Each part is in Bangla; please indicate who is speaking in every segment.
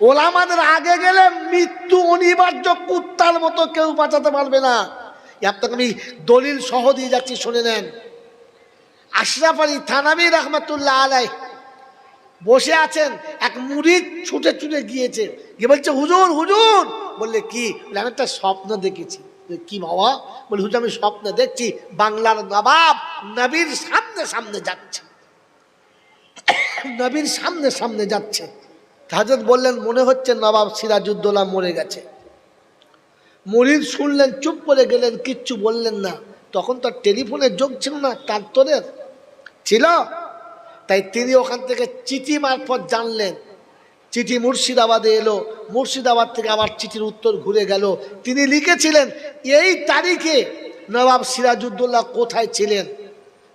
Speaker 1: ওলামাদের আগে গেলে মৃত্যু অনিবার্য কুত্তার মতো কেউ বাঁচাতে পারবে না। আপনাকে আমি দলিল সহ দিয়ে যাচ্ছি, শুনে নেন। আশরাফ আলী থানাবি রহমতুল্লাহ আলাই বসে আছেন, এক মুড়িদ ছুটে ছুটে গিয়েছে। গিয়ে বলছে, হুজুর হুজুর! বললে, কি? আমি একটা স্বপ্ন দেখেছি। কি বাবা? বলে, হুজুর, আমি স্বপ্ন দেখছি, বাংলার নবাব নবীর সামনে সামনে যাচ্ছে। নবীর সামনে সামনে যাচ্ছে। হাজরত বললেন, মনে হচ্ছে নবাব সিরাজউদ্দৌলা মরে গেছে। মরিদ শুনলেন, চুপ করে গেলেন, কিচ্ছু বললেন না। তখন তো আর টেলিফোনের যোগ ছিল না, তার তোদের ছিল। তাই তিনি ওখান থেকে চিঠি মারফত জানলেন। চিঠি মুর্শিদাবাদে এলো। মুর্শিদাবাদ থেকে আবার চিঠির উত্তর ঘুরে গেল। তিনি লিখেছিলেন, এই তারিখে নবাব সিরাজউদ্দৌলা কোথায় ছিলেন?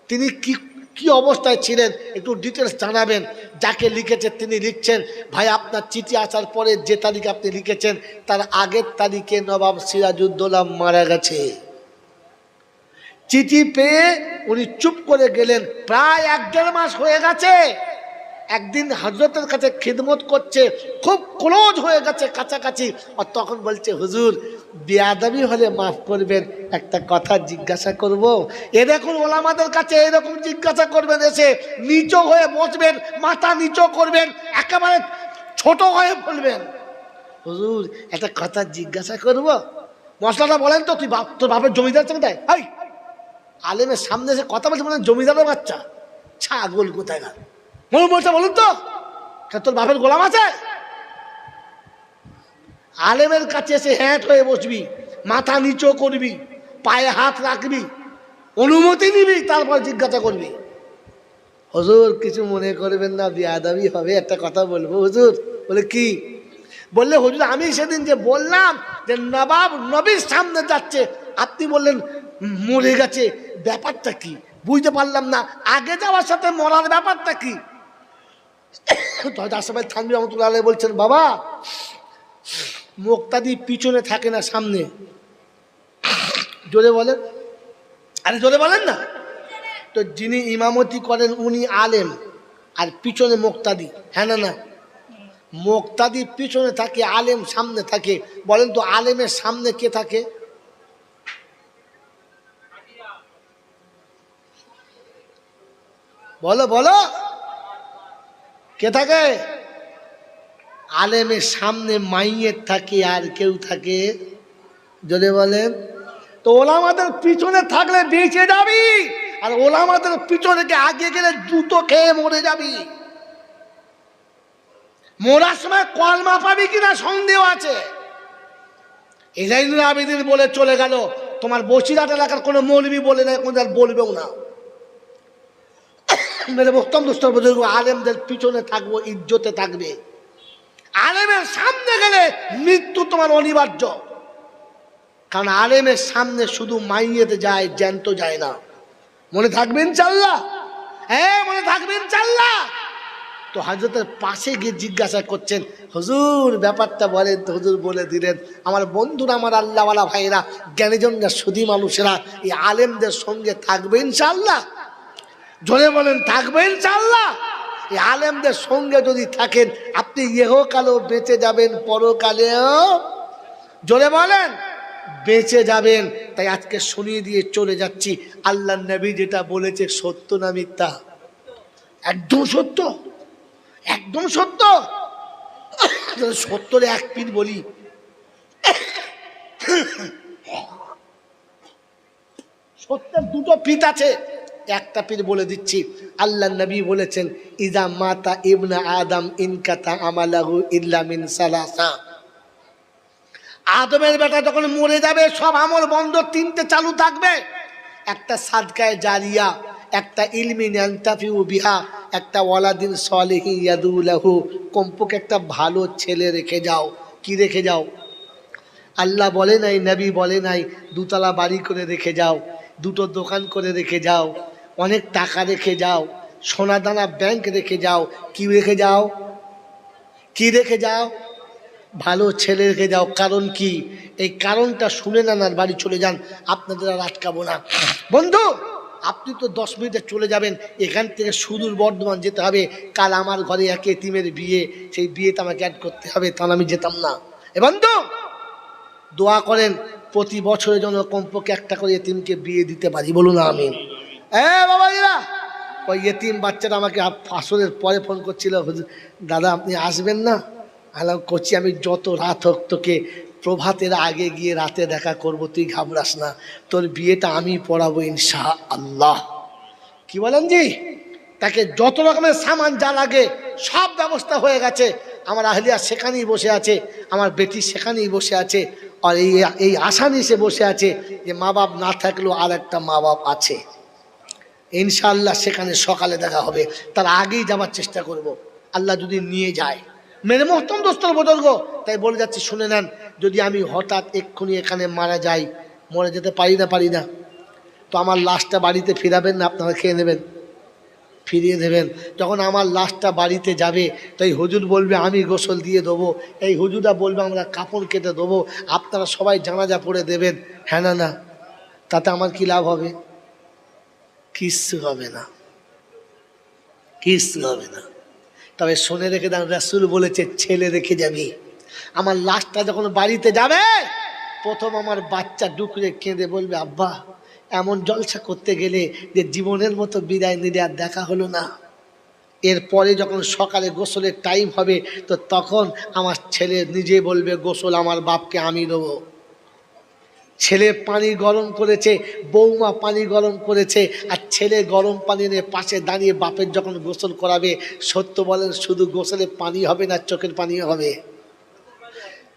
Speaker 1: তিনি কি কি অবস্থায় ছিলেন একটু ডিটেলস জানাবেন। যাকে লিখেছে তিনি লিখছেন, ভাই, আপনার চিঠি আসার পরে যে তারিখ আপনি লিখেছেন, তার আগের তারিখে নবাব সিরাজউদ্দৌলা মারা গেছে। চিঠি পেয়ে উনি চুপ করে গেলেন। প্রায় এক দেড় মাস হয়ে গেছে। একদিন হজরতের কাছে খিদমত করছে, খুব ক্লোজ হয়ে গেছে কাছাকাছি। আর তখন বলছে, হুজুর বিয়াদাবি হলে মাফ করবেন, একটা কথা জিজ্ঞাসা করব। এ দেখুন, ওলামাদের কাছে এরকম জিজ্ঞাসা করবেন, এসে নিচু হয়ে বসবেন, মাথা নিচু করবেন, একেবারে ছোট হয়ে বলবেন। হুজুর, একটা কথা জিজ্ঞাসা করব। মশলাটা বলেন তো, তুই বাপ তোর বাপের জমিদার থেকে দেয় হাই আলেমের সামনে এসে কথা বলছে মানে জমিদারের বাচ্চা। ছাগল কোথায় মনে বলছে, বলুন তো তোর বাপের গোলাম আছে? আলেমের কাছে এসে হ্যাট হয়ে বসবি, মাথা নিচু করবি, পায়ে হাত রাখবি, অনুমতি নিবি, তারপর জিজ্ঞাসা করবি। হুজুর, কিছু মনে করবেন না, বিয়াদাবি হবে, একটা কথা বলব। হুজুর, বলে কি? বললে, হুজুর, আমি সেদিন যে বললাম যে নবাব নবীর সামনে যাচ্ছে, আপনি বললেন, মরে গেছে, ব্যাপারটা কি? বুঝতে পারলাম না, আগে যাওয়ার সাথে মরার ব্যাপারটা কি? তো হয়তো আসামাই থানবি রহমতুল্লাহ বলছেন, বাবা মোক্তাদি পিছনে থাকে না, সামনে। জোরে বলেন। আরে জোরে বলেন না। তো যিনি ইমামতি করেন, উনি আলেম, আর পিছনে মোক্তাদি। হ্যাঁ না না? মোক্তাদি পিছনে থাকে, আলেম সামনে থাকে। বলেন তো, আলেমের সামনে কে থাকে? বলো বলো। কে থাকে? আলেমের সামনে মাইয়ের থাকে আর কেউ থাকে? যদি বলেন। তো ওলামাদের পিছনে থাকলে বেঁচে যাবি, আর ওলামাদের পিছনে আগে গেলে জুতো খেয়ে মরে যাবি। মরার সময় কলমা পাবি কিনা সন্দেহ আছে? ইজাইনুল আবেদিন বলে চলে গেল, তোমার বসিরহাট এলাকার কোনো মৌলবি বলে না কোনো বলবেও না। আলেমদের পিছনে থাকব, ইজ্জতে থাকবে। আলেমের সামনে গেলে মৃত্যু তোমার অনিবার্য। কারণ আলেমের সামনে শুধু মাইয়েতে যায়, জ্যান্ত যায় না। মনে থাকবেন চাল্লা হ্যাঁ মনে থাকবেন চাল্লা তো হাজরতের পাশে গিয়ে জিজ্ঞাসা করছেন, হুজুর, ব্যাপারটা বলেন তো, হুজুর বলে দিলেন, আমার বন্ধুরা, আমার আল্লাহওয়ালা ভাইরা জ্ঞানীজনরা সুদী মানুষেরা, এই আলেমদের সঙ্গে থাকবে ইনশাল্লাহ জোরে বলেন, থাকবে ইনশাল্লাহ এই আলেমদের সঙ্গে যদি থাকেন, আপনি ইহকালেও বেঁচে যাবেন, পরকালেও। জোরে বলেন, বেঁচে যাবেন। তাই আজকে শুনিয়ে দিয়ে চলে যাচ্ছি। আল্লাহ নবী যেটা বলেছে, সত্য না মিথ্যা? একদম সত্য। একদম সত্য। সত্তরে এক পিঠ বলি, সত্যের দুটো পিঠ আছে। একটা পীর বলে দিচ্ছি আল্লাহ নবী বলেছেন ইজা মাতা ইবনা আদম ইনকাতা আমালাহু ইল্লা মিন সালাসা। আদমের বেটা যখন মরে যাবে, সব আমল বন্ধ, তিনটে চালু থাকবে। একটা সাদকায় জারিয়া, একটা ইলমি ন্যান্তাফিউ বিহা, একটা ওয়ালাদিন সলেহি ইয়াদুলাহু কম্পকে একটা ভালো ছেলে রেখে যাও। কি রেখে যাও? আল্লাহ বলে নাই, নবী বলে নাই, দুতলা বাড়ি করে রেখে যাও, দুটো দোকান করে রেখে যাও। অনেক টাকা রেখে যাও, সোনা দানা ব্যাংক রেখে যাও, কি রেখে যাও? কি রেখে যাও? ভালো ছেলে রেখে যাও, কারণ কি? এই কারণটা শুনে নেন আর বাড়ি চলে যান, আপনাদের আর আটকাবো না। বন্ধু, আপনি তো দশ মিনিটে চলে যাবেন, এখান থেকে সুদূর বর্ধমান যেতে হবে। কাল আমার ঘরে এক এতিমের বিয়ে, সেই বিয়েতে আমাকে অ্যাড করতে হবে, তাহলে আমি যেতাম না। এবং তো দোয়া করেন, প্রতি বছরের জন্য কমপক্ষে একটা করে এতিমকে বিয়ে দিতে পারি, বলুন আমি হ্যাঁ ওই এতিম বাচ্চাটা আমাকে আসরের পরে ফোন করছিল দাদা আপনি আসবেন না? আলাম করছি আমি যত রাত হোক তোকে প্রভাতের আগে গিয়ে রাতে দেখা করব, তুই ঘাবড়াস না। তোর বিয়েটা আমি পড়াবো ইনশা আল্লাহ কি বলেন জি? তাকে যত রকমের সামান যা লাগে, সব ব্যবস্থা হয়ে গেছে। আমার আহলিয়া সেখানেই বসে আছে, আমার বেটি সেখানেই বসে আছে, আর এই এই আশা সে বসে আছে যে মা বাপ না থাকলেও আর একটা মা বাপ আছে। ইনশাআল্লাহ সেখানে সকালে দেখা হবে। তার আগেই যাওয়ার চেষ্টা করব। আল্লাহ যদি নিয়ে যায়। মেরে মহতম দোস্তর বদলগ তাই বলে যাচ্ছি, শুনে নেন, যদি আমি হঠাৎ এক্ষুনি এখানে মারা যাই, মরে যেতে পারি না পারি না? তো আমার লাশটা বাড়িতে ফিরাবেন না? আপনারা খেয়ে নেবেন। ফিরিয়ে দেবেন যখন আমার লাশটা বাড়িতে যাবে তো এই হুজুর বলবে, আমি গোসল দিয়ে দেবো। এই হুজুরটা বলবে, আমরা কাপড় কেটে দেবো। আপনারা সবাই জানাজা পড়ে দেবেন। হ্যাঁ না না? তাতে আমার কি লাভ হবে? কিচ্ছু হবে না। কিচ্ছু হবে না। তবে শুনে রেখে দেন রাসুল বলেছে, ছেলে রেখে যাবি। আমার লাশটা যখন বাড়িতে যাবে, প্রথম আমার বাচ্চা ডুকরে কেঁদে বলবে, আব্বা, এমন জলসা করতে গেলে যে জীবনের মতো বিদায় নিলে আর দেখা হলো না। এরপরে যখন সকালে গোসলের টাইম হবে, তো তখন আমার ছেলে নিজে বলবে, গোসল আমার বাপকে আমি দেবো। ছেলে পানি গরম করেছে, বৌমা পানি গরম করেছে, আর ছেলে গরম পানি নিয়ে পাশে দাঁড়িয়ে বাপের যখন গোসল করাবে, সত্য বলেন শুধু গোসলে পানি হবে না চোখের পানি হবে।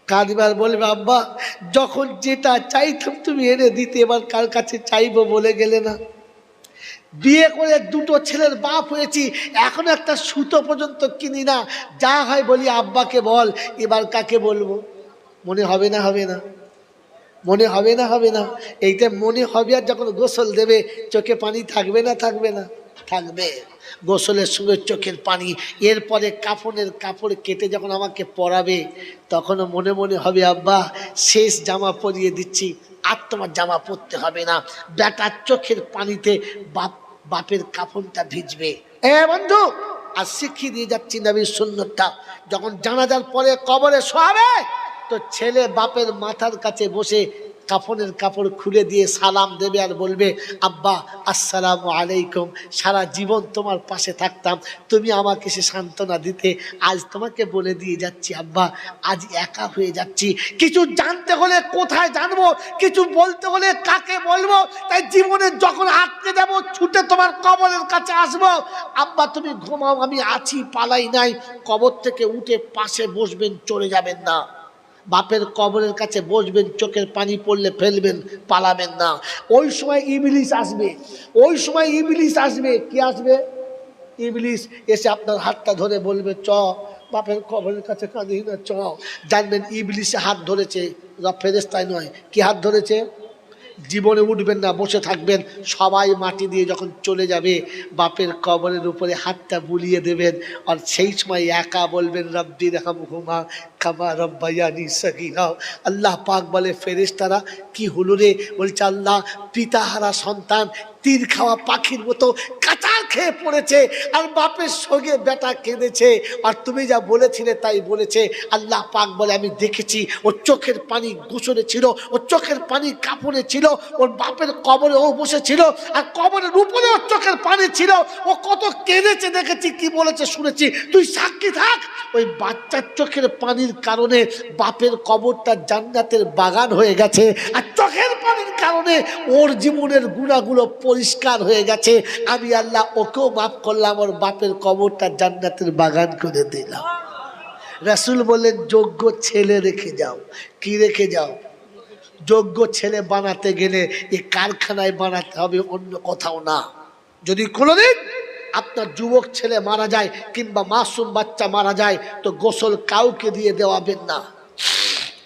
Speaker 1: কাঁদবার বলবে, আব্বা, যখন যেটা চাইতাম তুমি এনে দিতে, এবার কার কাছে চাইব বলে গেলে না? বিয়ে করে দুটো ছেলের বাপ হয়েছি, এখন একটা সুতো পর্যন্ত কিনি না। যা হয় বলি, আব্বাকে বল, এবার কাকে বলব? মনে হবে না হবে না। মনে হবে না হবে না। এইটা মনে হবে আর যখন গোসল দেবে, চোখে পানি থাকবে না থাকবে না? থাকবে। গোসলের সঙ্গে চোখের পানি, এরপরে কাপড়ের কাপড় কেটে যখন আমাকে পরাবে, তখনও মনে মনে হবে, আব্বা, শেষ জামা পরিয়ে দিচ্ছি, আর তোমার জামা পরতে হবে না। বেটার চোখের পানিতে বাপ, বাপের কাপড়টা ভিজবে। এ বন্ধু, আর শিখিয়ে দিয়ে যাচ্ছি নবীর সুন্নতটা। যখন জানাজার পরে কবরে শোয়াবে তো ছেলে বাপের মাথার কাছে বসে কাফনের কাপড় খুলে দিয়ে সালাম দেবে আর বলবে, আব্বা, আসসালামু আলাইকুম। সারা জীবন তোমার পাশে থাকতাম। তুমি আমাকে সে সান্ত্বনা দিতে। আজ তোমাকে বলে দিয়ে যাচ্ছি, আব্বা, আজ একা হয়ে যাচ্ছি। কিছু জানতে হলে কোথায় জানব? কিছু বলতে হলে কাকে বলব? তাই জীবনে যখন আটকে যাব, ছুটে তোমার কবরের কাছে আসব। আব্বা, তুমি ঘুমাও, আমি আছি, পালাই নাই। কবর থেকে উঠে পাশে বসবেন, চলে যাবেন না। বাপের কবরের কাছে বসবেন, চোখের পানি পড়লে ফেলবেন, পালাবেন না। ওই সময় ইবলিশ আসবে। ওই সময় ইবলিশ আসবে। কি আসবে? ইবলিশ এসে আপনার হাতটা ধরে বলবে, চ, বাপের কবরের কাছে কাঁদি না, চ। জানবেন ইবলিশে হাত ধরেছে। ফেরেস্তায় নয়। কি হাত ধরেছে? জীবনে উঠবেন না, বসে থাকবেন। সবাই মাটি দিয়ে যখন চলে যাবে, বাপের কবরের উপরে হাতটা বুলিয়ে দেবেন। আর সেই সময় একা বলবেন রব্বির হুমা খামা রব্বাইয়ানি সগিরা। আল্লাহ পাক বলে, ফেরেশতারা, কি হলো রে? বলছে, আল্লাহ পিতাহারা সন্তান তীর খাওয়া পাখির মতো কাঁচার খেয়ে পড়েছে আর বাপের সঙ্গে বেটা কেঁদেছে। আর তুমি যা বলেছিলে তাই বলেছে। আল্লাহ পাক বলে, আমি দেখেছি, ওর চোখের পানি গোসরে ছিল, ওর চোখের পানি কাপড়ে ছিল, ওর বাপের কবরে ও বসেছিল, আর কবরের উপরে ওর চোখের পানি ছিল। ও কত কেঁদেছে, দেখেছি, কি বলেছে, শুনেছি। তুই সাক্ষী থাক। ওই বাচ্চার চোখের পানির কারণে বাপের কবরটা জান্নাতের বাগান হয়ে গেছে। আর চোখের পানির কারণে ওর জীবনের গুণাগুলো পরিষ্কার হয়ে গেছে। আমি আল্লাহ ওকেও মাফ করলাম, ওর বাপের কবরটা জান্নাতের বাগান করে দিলাম। রাসুল বললেন, যোগ্য ছেলে রেখে যাও। কি রেখে যাও? যোগ্য ছেলে বানাতে গেলে এই কারখানায় বানাতে হবে, অন্য কোথাও না। যদি কোনোদিন আপনার যুবক ছেলে মারা যায় কিংবা মাসুম বাচ্চা মারা যায়, তো গোসল কাউকে দিয়ে দেওয়াবেন না।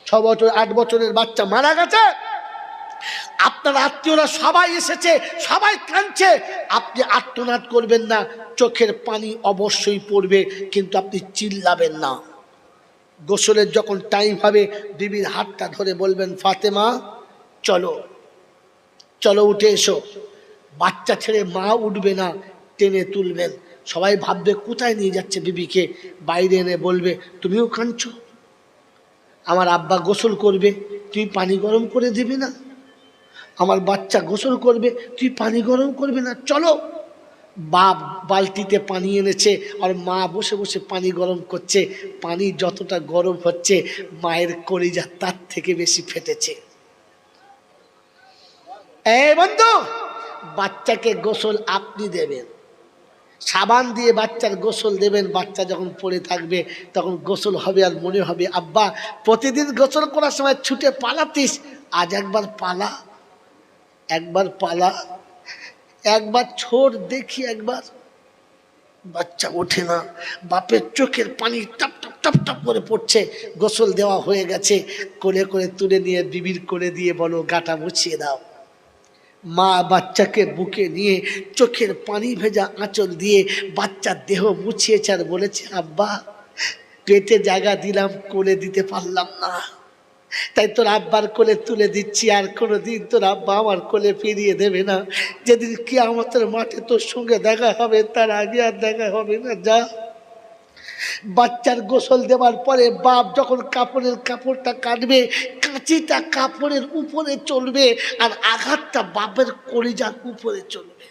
Speaker 1: ছ বছর আট বছরের বাচ্চা মারা গেছে আপনার আত্মীয়রা সবাই এসেছে, সবাই কাঁদছে। আপনি আত্মনাদ করবেন না, চোখের পানি অবশ্যই পড়বে, কিন্তু আপনি চিল্লাবেন না। গোসলের যখন টাইম হবে, বিবির হাতটা ধরে বলবেন, ফাতেমা, চলো চলো উঠে এসো। বাচ্চা ছেড়ে মা উঠবে না, টেনে তুলবেন। সবাই ভাববে, কোথায় নিয়ে যাচ্ছে বিবিকে? বাইরে এনে বলবে, তুমিও কাঁদছো? আমার আব্বা গোসল করবে, তুই পানি গরম করে দিবি না? আমার বাচ্চা গোসল করবে, তুই পানি গরম করবে না, চলো। বাপ বালতিতে পানি এনেছে আর মা বসে বসে পানি গরম করছে। পানি যতটা গরম হচ্ছে, মায়ের কলিজা তার থেকে বেশি ফেটেছে। বন্ধু, বাচ্চাকে গোসল আপনি দেবেন। সাবান দিয়ে বাচ্চার গোসল দেবেন, বাচ্চা যখন পড়ে থাকবে তখন গোসল হবে আর মনে হবে, আব্বা, প্রতিদিন গোসল করার সময় ছুটে পালাতিস, আজ একবার পালা। একবার পালা, একবার ছোট দেখি একবার। বাচ্চা ওঠে না, বাপের চোখের পানি টপ টপ টপ টপ করে পড়ছে, গোসল দেওয়া হয়ে গেছে। কোলে করে তুলে নিয়ে, বিবির করে দিয়ে বলো, গাটা মুছিয়ে দাও। মা বাচ্চাকে বুকে নিয়ে চোখের পানি ভেজা আঁচল দিয়ে বাচ্চার দেহ মুছিয়েছে আর বলেছে, আব্বা, পেটে জায়গা দিলাম, কোলে দিতে পারলাম না। তাই তোর আব্বার কোলে তুলে দিচ্ছি, আর কোনো দিন তোর আব্বা আমার কোলে ফিরিয়ে দেবে না। যেদিন কি আমাদের মাঠে তোর সঙ্গে দেখা হবে, তার আগে আর দেখা হবে না, যা। বাচ্চার গোসল দেওয়ার পরে বাপ যখন কাপড়ের কাপড়টা কাটবে, কাঁচিটা কাপড়ের উপরে চলবে, আর আঘাতটা বাপের কলিজার উপরে চলবে।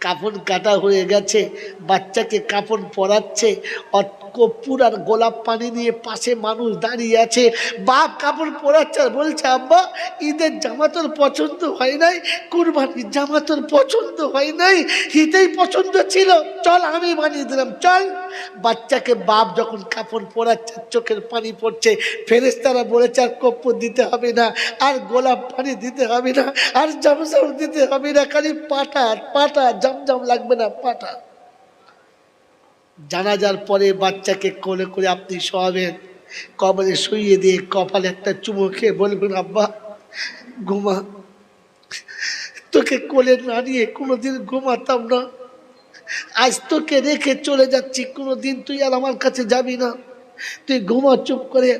Speaker 1: কাপড় কাটা হয়ে গেছে, বাচ্চাকে কাপড় পরাচ্ছে অত- কর্পূর আর গোলাপ পানি নিয়ে পাশে মানুষ দাঁড়িয়ে আছে। বাপ কাপড় পরাচ্ছে বলছে, আব্বা, ঈদের জামা তোর পছন্দ হয় নাই, কুরবানির জামা তোর পছন্দ হয় নাই, ঈদেই পছন্দ ছিল। চল, আমি বানিয়ে দিলাম, চল। বাচ্চাকে বাপ যখন কাপড় পরাচ্ছে, চোখের পানি পড়ছে ফেরেস্তারা বলেছে, আর কপ্পর দিতে হবে না, আর গোলাপ পানি দিতে হবে না, আর জামসাম দিতে হবে না, খালি পাটা পাটা, জমজম লাগবে না, পাটা। জানাজার পরে বাচ্চাকে কোলে করে আপনি শোয়াবেন, কবরে শুইয়ে দিয়ে কপালে একটা চুমো খেয়ে বলবেন, আব্বা, ঘুমা। তোকে কোলে না নিয়ে কোনোদিন ঘুমাতাম না। আজ তোকে রেখে চলে যাচ্ছি, কোনোদিন তুই আর আমার কাছে যাবি না। তুই ঘুমা, চুপ করে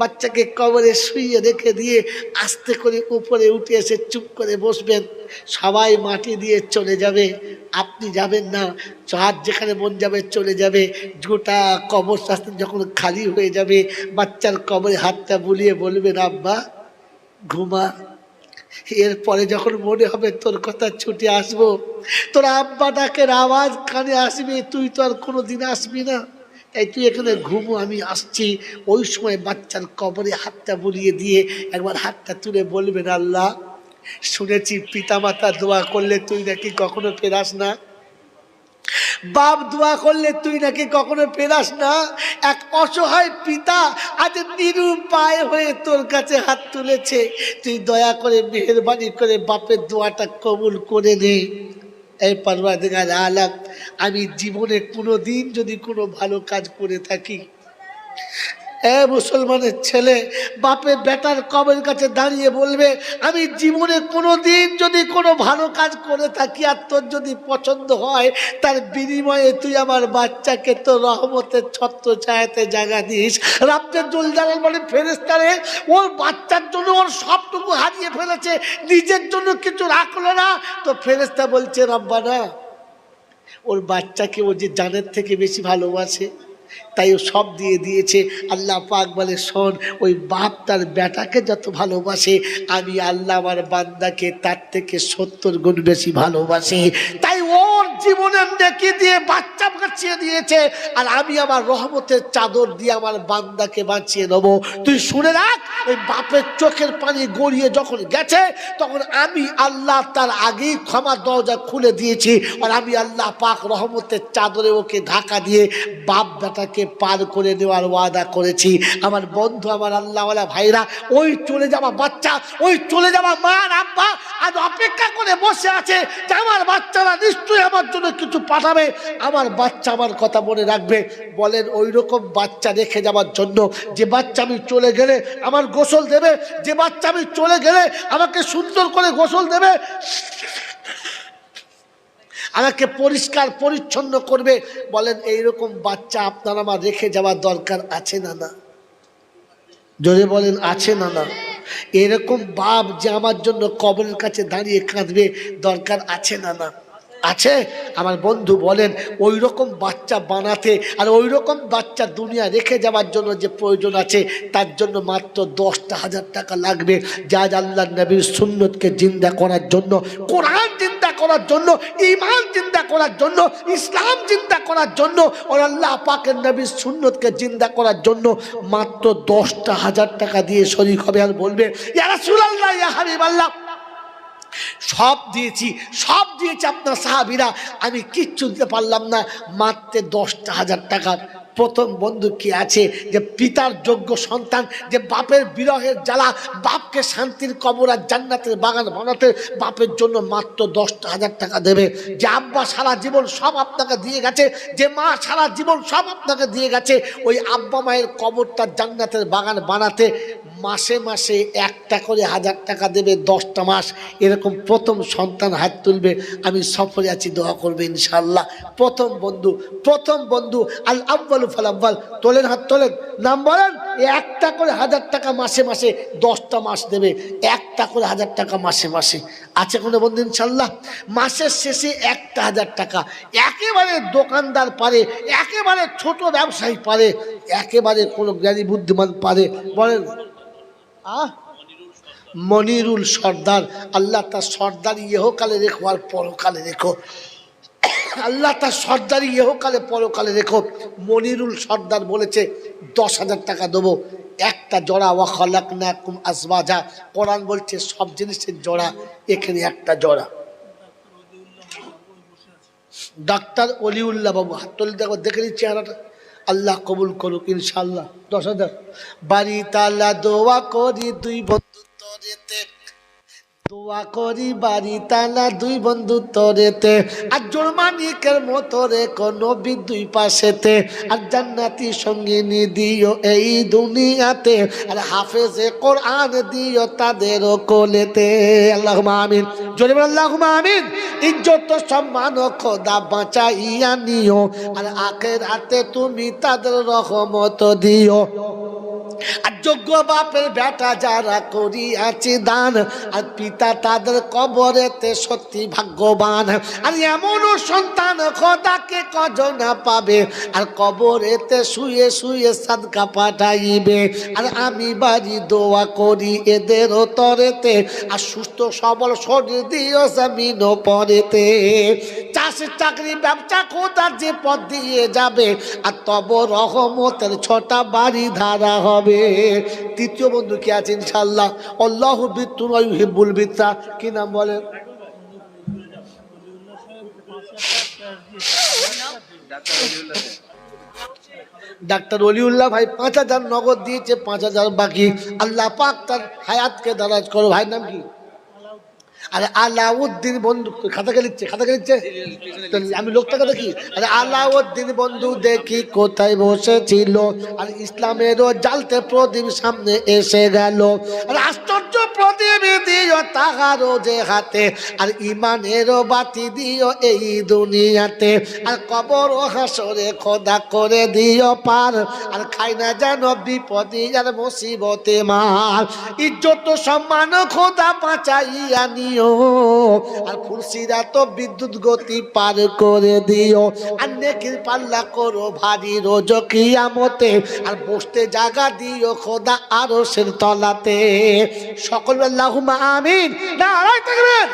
Speaker 1: বাচ্চাকে কবরে শুইয়ে রেখে দিয়ে আস্তে করে উপরে উঠে এসে চুপ করে বসবেন। সবাই মাটি দিয়ে চলে যাবে। আপনি যাবেন না। চাঁদ যেখানে মন যাবে চলে যাবে। গোটা কবর শাস্তি যখন খালি হয়ে যাবে, বাচ্চার কবরে হাতটা বুলিয়ে বলবেন, আব্বা, ঘুমা। এরপরে যখন মনে হবে তোর কথা ছুটে আসব, তোর আব্বা ডাকের আওয়াজ কানে আসবে, তুই তো আর কোনো দিন আসবি না। তাই তুই এখানে ঘুমো, আমি আসছি। ওই সময় বাচ্চার কবরে হাতটা বুলিয়ে দিয়ে একবার হাতটা তুলে বলবেন, আল্লাহ, শুনেছি পিতামাতা দোয়া করলে তুই নাকি কখনো ফেরাস না। বাপ দোয়া করলে তুই নাকি কখনো ফেরাস না। এক অসহায় পিতা আজ নিরুপায় হয়ে তোর কাছে হাত তুলেছে। তুই দয়া করে মেহরবানি করে বাপের দোয়াটা কবুল করে নে। এই পারবাদিগার আলাপ আমি জীবনে কোনো দিন যদি কোনো ভালো কাজ করে থাকি এ মুসলমানের ছেলে বাপের বেটার কবের কাছে দাঁড়িয়ে বলবে, আমি জীবনে কোনো দিন যদি কোনো ভালো কাজ করে থাকি আর তোর যদি পছন্দ হয়, তার বিনিময়ে তুই আমার বাচ্চাকে তো রহমতের ছত্র ছায়াতে জায়গা দিস। রাব্দের জল জালাল বলে ফেরেস্তারে ওর বাচ্চার জন্য ওর সবটুকু হারিয়ে ফেলেছে, নিজের জন্য কিছু রাখল না। তো ফেরেস্তা বলছে, রব্বানা, ওর বাচ্চাকে ও যে জানের থেকে বেশি ভালোবাসে তাই ও সব দিয়ে দিয়েছে। আল্লাহ পাক বলে, শোন, ওই বাপ তার বেটাকে যত ভালোবাসে, আমি আল্লাহ আমার বান্দাকে তার থেকে সত্তর গুণ বেশি ভালোবাসি। তাই ওর জীবনের ডেকে দিয়ে বাচ্চা বাঁচিয়ে দিয়েছে। আর আমি আমার রহমতের চাদর দিয়ে আমার বান্দাকে বাঁচিয়ে নেব। তুই শুনে রাখ, ওই বাপের চোখের পানি গড়িয়ে যখন গেছে, তখন আমি আল্লাহ তার আগেই ক্ষমার দরজা খুলে দিয়েছি। আর আমি আল্লাহ পাক রহমতের চাদরে ওকে ঢাকা দিয়ে বাপ বেটাকে পার করে নেওয়ার ওয়াদা করেছি। আমার বন্ধু, আমার আল্লাহওয়ালা ভাইরা, ওই চলে যাওয়া বাচ্চা, ওই চলে যাওয়া মা আব্বা আজ অপেক্ষা করে বসে আছে আমার বাচ্চারা নিশ্চয়ই আমার জন্য কিছু পাঠাবে, আমার বাচ্চা আমার কথা মনে রাখবে। বলেন ওই রকম বাচ্চা রেখে যাওয়ার জন্য যে বাচ্চা আমি চলে গেলে আমার গোসল দেবে, যে বাচ্চা আমি চলে গেলে আমাকে সুন্দর করে গোসল দেবে, আমাকে পরিষ্কার পরিচ্ছন্ন করবে। বলেন, এইরকম বাচ্চা আপনার আমার রেখে যাওয়ার দরকার আছে না না? যদি বলেন, আছে না না। এরকম বাপ যে আমার জন্য কবরের কাছে দাঁড়িয়ে কাঁদবে, দরকার আছে না না। আছে? আমার বন্ধু বলেন ওই রকম বাচ্চা বানাতে আর ওই রকম বাচ্চা দুনিয়া রেখে যাওয়ার জন্য যে প্রয়োজন আছে, তার জন্য মাত্র দশটা হাজার টাকা লাগবে। যা আল্লাহ নবীর সুন্নতকে জিন্দা করার জন্য, কোরআন চিন্তা করার জন্য ইমান চিন্তা করার জন্য, ইসলাম চিন্তা করার জন্য ওর আল্লাহ পাকের নবীর সুন্নতকে জিন্দা করার জন্য মাত্র দশটা হাজার টাকা দিয়ে শরীর হবে আর বলবে ইয়ারা সুরাল্লাহ ইয়া আল্লাহ সব দিয়েছি সব দিয়েছি আপনার সাহাবিরা। আমি কিচ্ছু দিতে পারলাম না, মাত্র দশটা হাজার টাকা প্রথম বন্ধু কি আছে? যে পিতার যোগ্য সন্তান, যে বাপের বিরহের জ্বালা, বাপকে শান্তির কবর আর জান্নাতের বাগান বানাতে বাপের জন্য মাত্র দশটা হাজার টাকা দেবে। যে আব্বা সারা জীবন সব আপনাকে দিয়ে গেছে, যে মা সারা জীবন সব আপনাকে দিয়ে গেছে, ওই আব্বা মায়ের কবরটা জান্নাতের বাগান বানাতে মাসে মাসে একটা করে হাজার টাকা দেবে দশটা মাস। এরকম প্রথম সন্তান হাত তুলবে। আমি সফরে আছি, দোয়া করবে ইনশাল্লাহ প্রথম বন্ধু প্রথম বন্ধু আল আব্বাল ফাল আব্বাল তোলেন হাত তোলেন। নাম বলেন, একটা করে হাজার টাকা মাসে মাসে দশটা মাস দেবে। একটা করে হাজার টাকা মাসে মাসে। আছে কোনো বন্ধু ইনশাল্লাহ? মাসের শেষে একটা হাজার টাকা। একেবারে দোকানদার পারে, একেবারে ছোট ব্যবসায়ী পারে, একেবারে কোনো জ্ঞানী বুদ্ধিমান পারে। বলেন, আহ? মনিরুল সর্দার। আল্লাহ তার সর্দারি ইহকালে রেখো আর পরকালে রেখো। আল্লাহ তার সর্দারি ইহকালে, পরকালে রেখো। মনিরুল সর্দার বলেছে, দশ হাজার টাকা দেবো। একটা জোড়া, ওয়া খলাক না কুম আসবাজা কোরআন বলছে, সব জিনিসের জোড়া, এখানে একটা জোড়া। ডাক্তার অলিউল্লাহ বাবু, হাত তুলে দেখো, দেখে নিচ্ছি চেহারাটা। আল্লাহ কবুল করুক ইনশাল্লাহ দশ হাজার। বাড়ি তালা দোয়া করি, দুই বন্ধু তরেতে। দোয়া করি বাড়ি তালা দুই বন্ধু তরেতে। আর জোরমানিকের মতো রে কোনো দুই পাশেতে। আর জান্নাতি সঙ্গিনী দিও এই দুনিয়াতে। আর হাফেজে কোরআন দিও তাদের কোলেতে। আল্লাহ আমিন। জোরে আল্লাহ আমিন। ইজ্জত, সম্মান খোদা বাঁচাইয়া নিও। আর আখের হাতে তুমি তাদের রহমত দিও। আর যোগ্য বাপের বেটা যারা করিয়াছে দান, আর পিতা তাদের কবরেতে সত্যি ভাগ্যবান। আর এমনও সন্তান খোদাকে কজনা পাবে, আর কবরেতে শুয়ে শুয়ে সাদকা পাঠাইবে। আর আমি বাড়ি দোয়া করি এদের তরেতে, আর সুস্থ সবল শরীর দিও জামিন পরেতে। চাষের চাকরি ব্যবসা খোদা যে পথ দিয়ে যাবে, আর তব রহমতের ছটা বাড়ি ধারা হবে। তৃতীয় বন্ধু কি আছে ইনশাল্লাহ অল্লাহ হিব্বুল বিত্তা। কি নাম বলেন? ডাক্তার অলিউল্লাহ ভাই, পাঁচ হাজার নগদ দিয়েছে, পাঁচ হাজার বাকি। আল্লাহ পাক তার হায়াতকে দারাজ করো। ভাই নাম কি? আরে আলাউদ্দিন বন্ধু খাতা খেলিচ্ছে খাতা লিখছে? আমি লোকটাকে দেখি, আরে আলাউদ্দিন বন্ধু দেখি কোথায় বসেছিল? আর ইসলামেরও জালতে প্রদীপ সামনে এসে গেল। আর আশ্চর্য প্রদীপ দিও তাহারও যে হাতে, আর ইমানেরও বাতি দিও এই দুনিয়াতে। আর কবর ও হাসরে খোদা করে দিও পার, আর খাই না যেন আর মুসিবতে মার। ইজ্জত সম্মান খোদা নিও, আর তো বিদ্যুৎ গতি পার করে দিও। আর নেকির পাল্লা করো ভারী রোজ কিয়ামতে, আর বসতে জায়গা দিও খোদা আরও সের তলাতে। সকল আল্লাহুম্মা আমিন। না আড়াই থাকবেন।